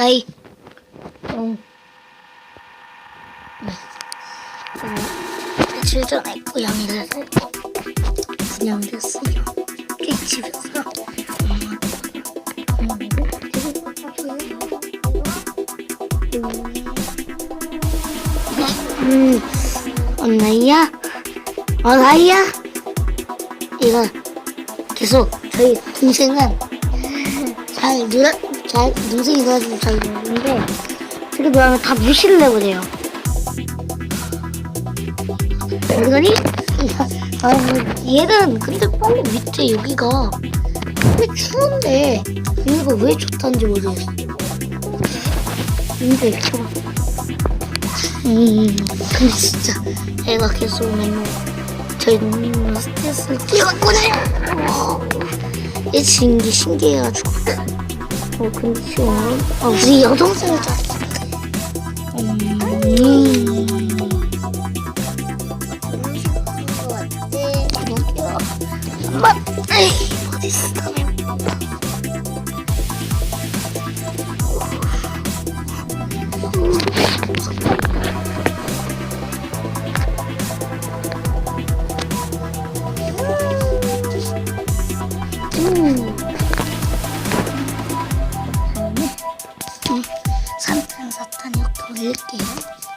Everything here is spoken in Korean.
어. 음, 며칠 전에 고양이를 분양됐어요. 이 집에서 엄마한테 음, 어, 나이야? 어, 나이야? 이거 계속 저희 동생은 잘 놀아, 잘, 동생이 가지고 잘 노는데, 그래도 하면 다 무시를 해버려요. 그러더니, 아, 뭐, 얘는 근데 뻥 밑에 여기가 왜 추운데, 여기가 왜 좋다는지 모르겠어. 근데, 좀, 음, 근데 진짜, 애가 계속 맨날, 저희는 스트레스를 뛰어갔거든요. 얘 지는 게 신기해가지고. 어, 근데 지금, 아, 우리 여동생을. 음. 엄마, 어딨어. 음. 올릴게요.